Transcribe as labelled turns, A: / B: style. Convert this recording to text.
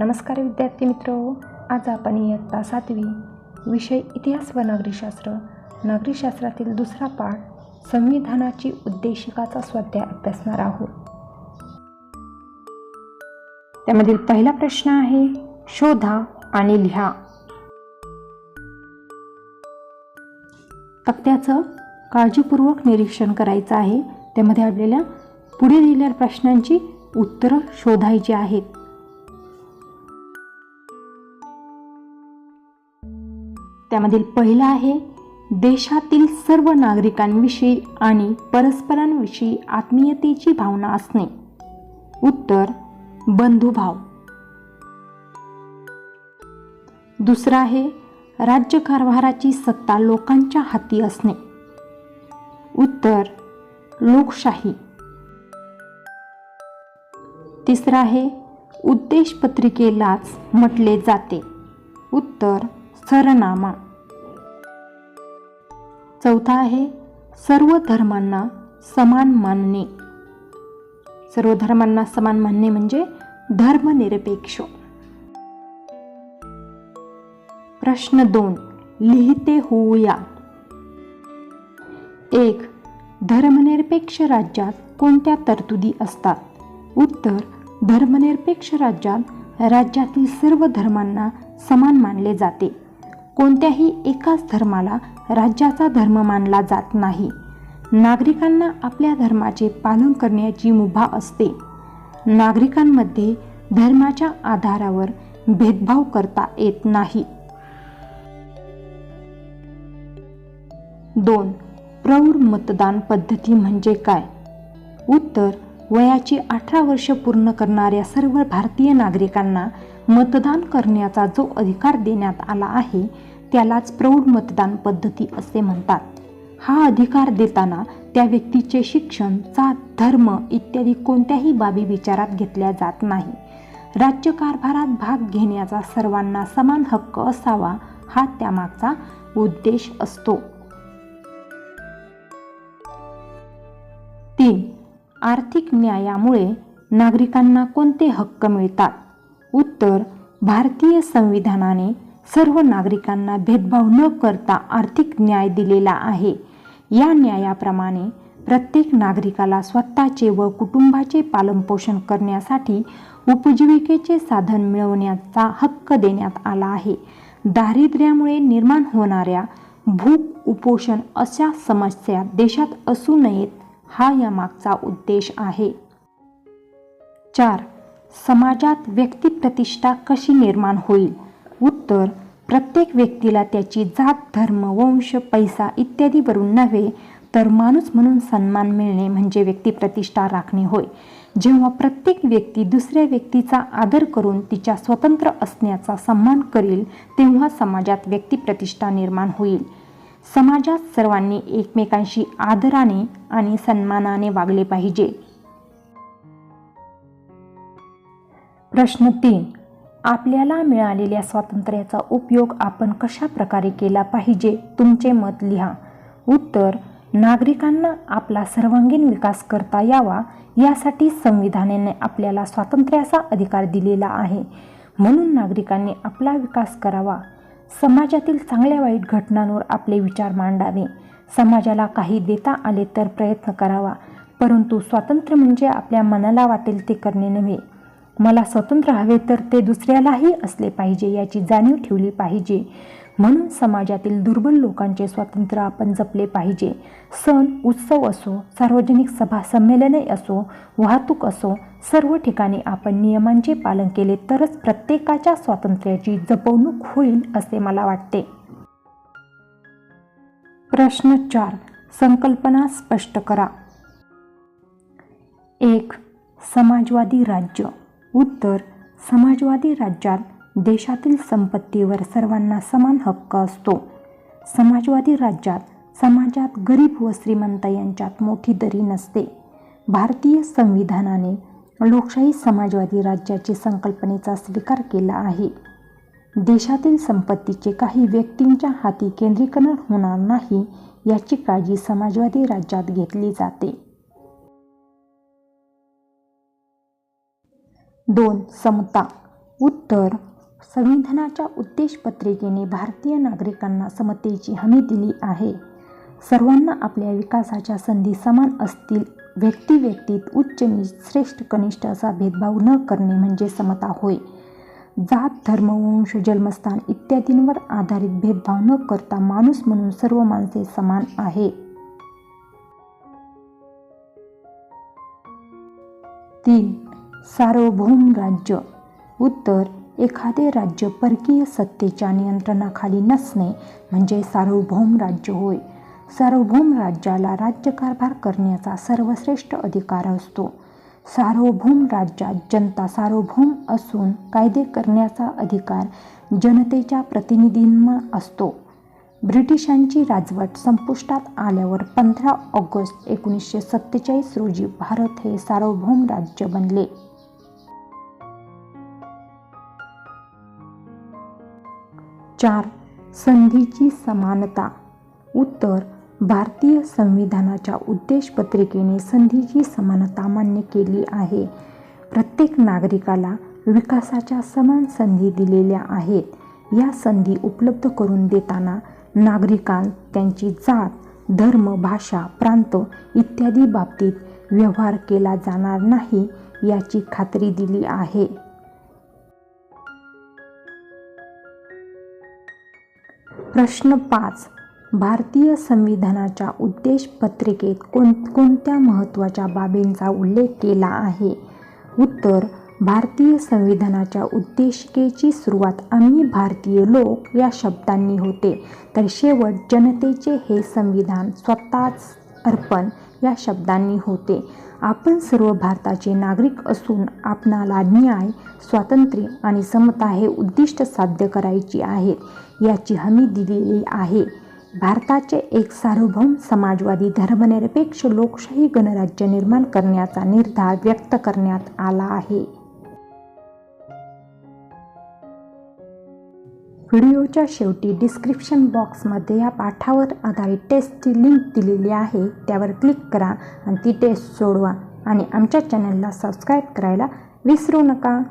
A: नमस्कार विद्यार्थी मित्र. आज आपण इयत्ता सातवी विषय इतिहास व नागरिकशास्त्र नागरिकशास्त्रातील दुसरा पाठ संविधानाची उद्देशिकाचा स्वाध्याय अभ्यासणार आहोत. त्यामधील पहिला प्रश्न आहे शोधा आणि लिहा. तक्त्याचं काळजीपूर्वक निरीक्षण करायचं आहे. त्यामध्ये आपल्याला पुढे दिलेल्या प्रश्नांची उत्तरं शोधायची आहेत. त्यामधील पहिला आहे देशातील सर्व नागरिकांविषयी आणि परस्परांविषयी आत्मीयतेची भावना असणे. उत्तर बंधुभाव. दुसरा आहे राज्यकारभाराची सत्ता लोकांच्या हाती असणे. उत्तर लोकशाही. तिसरा आहे उद्देश पत्रिकेलाच म्हटले जाते. उत्तर सरनामा. चौथा आहे सर्व धर्मांना समान मानणे. सर्व धर्मांना समान मानणे म्हणजे धर्मनिरपेक्ष. प्रश्न दोन लिहिते होऊया. एक धर्मनिरपेक्ष राज्यात कोणत्या तरतुदी असतात? उत्तर धर्मनिरपेक्ष राज्यात राज्यातील सर्व धर्मांना समान मानले जाते. कोणत्याही एकाच धर्माला राज्याचा धर्म मानला जात नाही. नागरिकांना आपल्या धर्माचे पालन करण्याची मुभा असते. नागरिकांमध्ये धर्माच्या आधारावर भेदभाव करता येत नाही. दोन प्रौढ मतदान पद्धती म्हणजे काय? उत्तर वयाची अठरा वर्ष पूर्ण करणाऱ्या सर्व भारतीय नागरिकांना मतदान करण्याचा जो अधिकार देण्यात आला आहे त्यालाच प्रौढ मतदान पद्धती असे म्हणतात. हा अधिकार देताना त्या व्यक्तीचे शिक्षण जात धर्म इत्यादी कोणत्याही बाबी विचारात घेतल्या जात नाही. राज्यकारभारात भाग घेण्याचा सर्वांना समान हक्क असावा हा त्यामागचा उद्देश असतो. तीन आर्थिक न्यायामुळे नागरिकांना कोणते हक्क मिळतात? उत्तर भारतीय संविधानाने सर्व नागरिकांना भेदभाव न करता आर्थिक न्याय दिलेला आहे. या न्यायाप्रमाणे प्रत्येक नागरिकाला स्वतःचे व कुटुंबाचे पालनपोषण करण्यासाठी उपजीविकेचे साधन मिळवण्याचा हक्क देण्यात आला आहे. दारिद्र्यामुळे निर्माण होणाऱ्या भूक उपोषण अशा समस्या देशात असू नयेत. हा यामागचा उद्देश आहे. चार समाजात व्यक्तिप्रतिष्ठा कशी निर्माण होईल? उत्तर प्रत्येक व्यक्तीला त्याची जात धर्म वंश पैसा इत्यादीवरून नव्हे तर माणूस म्हणून सन्मान मिळणे म्हणजे व्यक्तिप्रतिष्ठा राखणे होय. जेव्हा प्रत्येक व्यक्ती दुसऱ्या व्यक्तीचा आदर करून तिच्या स्वतंत्र असण्याचा सन्मान करील तेव्हा समाजात व्यक्तिप्रतिष्ठा निर्माण होईल. समाजात सर्वांनी एकमेकांशी आदराने आणि सन्मानाने वागले पाहिजे. प्रश्न तीन. आपल्याला मिळालेल्या स्वातंत्र्याचा उपयोग आपण कशा प्रकारे केला पाहिजे? तुमचे मत लिहा. उत्तर. नागरिकांना आपला सर्वांगीण विकास करता यावा. यासाठी संविधानाने आपल्याला स्वातंत्र्याचा अधिकार दिलेला आहे. म्हणून नागरिकांनी आपला विकास करावा. समाजातील चांगल्या वाईट घटनांवर आपले विचार मांडावे. समाजाला काही देता आले तर प्रयत्न करावा. परंतु स्वातंत्र्य म्हणजे आपल्या मनाला वाटेल ते करणे नव्हे. मला स्वतंत्र हवे तर ते दुसऱ्यालाही असले पाहिजे याची जाणीव ठेवली पाहिजे. म्हणून समाजातील दुर्बल लोकांचे स्वातंत्र्य आपण जपले पाहिजे. सण उत्सव असो सार्वजनिक सभा संमेलने असो वाहतूक असो सर्व ठिकाणी आपण नियमांचे पालन केले तरच प्रत्येकाच्या स्वातंत्र्याची जपवणूक होईल असे मला वाटते. प्रश्न चार. संकल्पना स्पष्ट करा. एक. समाजवादी राज्य. उत्तर. समाजवादी राज्यात देशातील संपत्तीवर सर्वांना समान हक्क असतो. समाजवादी राज्यात समाजात गरीब व श्रीमंत यांच्यात मोठी दरी नसते. भारतीय संविधानाने लोकशाही समाजवादी राज्याची संकल्पनेचा स्वीकार केला आहे. देशातील संपत्तीचे काही व्यक्तींच्या हाती केंद्रीकरण होणार नाही याची काळजी समाजवादी राज्यात घेतली जाते. दोन समता. उत्तर. संविधानाच्या उद्देशपत्रिकेने भारतीय नागरिकांना समतेची हमी दिली आहे. सर्वांना आपल्या विकासाच्या संधी समान असतील व्यक्ती व्यक्तीत उच्च नीच श्रेष्ठ कनिष्ठ असा भेदभाव न करणे म्हणजे समता होय. जात धर्म वंश जन्मस्थान इत्यादींवर आधारित भेदभाव न करता माणूस म्हणून सर्व माणसे समान आहे. तीन सार्वभौम राज्य. उत्तर एखादे राज्य परकीय सत्तेच्या नियंत्रणाखाली नसणे म्हणजे सार्वभौम राज्य होय. सार्वभौम राज्याला राज्यकारभार करण्याचा सर्वश्रेष्ठ अधिकार असतो. सार्वभौम राज्यात जनता सार्वभौम असून कायदे करण्याचा अधिकार जनतेच्या प्रतिनिधींना असतो. ब्रिटिशांची राजवट संपुष्टात आल्यावर पंधरा ऑगस्ट एकोणीसशे सत्तेचाळीस रोजी भारत हे सार्वभौम राज्य बनले. चार. संधीची समानता. उत्तर भारतीय संविधानाच्या उद्देशपत्रिकेने संधीची समानता मान्य केली आहे. प्रत्येक नागरिकाला विकासाच्या समान संधी दिलेल्या आहेत. या संधी उपलब्ध करून देताना नागरिकांत त्यांची जात धर्म भाषा प्रांत इत्यादी बाबतीत व्यवहार केला जाणार नाही याची खात्री दिली आहे. प्रश्न पाच. भारतीय संविधानाच्या उद्देश पत्रिकेत कोण कोणत्या महत्त्वाच्या बाबींचा उल्लेख केला आहे? उत्तर भारतीय संविधानाच्या उद्देशिकेची सुरुवात आम्ही भारतीय लोक या शब्दांनी होते. तर शेवट जनतेचे हे संविधान स्वतःच अर्पण या शब्दांनी होते. आपण सर्व भारताचे नागरिक असून आपणाला न्याय स्वातंत्र्य आणि समता हे उद्दिष्ट साध्य करायची आहेत याची हमी दिलेली आहे. भारताचे एक सार्वभौम समाजवादी धर्मनिरपेक्ष लोकशाही गणराज्य निर्माण करण्याचा निर्धार व्यक्त करण्यात आला आहे. व्हिडिओच्या शेवटी डिस्क्रिप्शन बॉक्समध्ये या पाठावर आधारित टेस्टची लिंक दिलेली आहे. त्यावर क्लिक करा आणि ती टेस्ट सोडवा आणि आमच्या चॅनलला सबस्क्राईब करायला विसरू नका.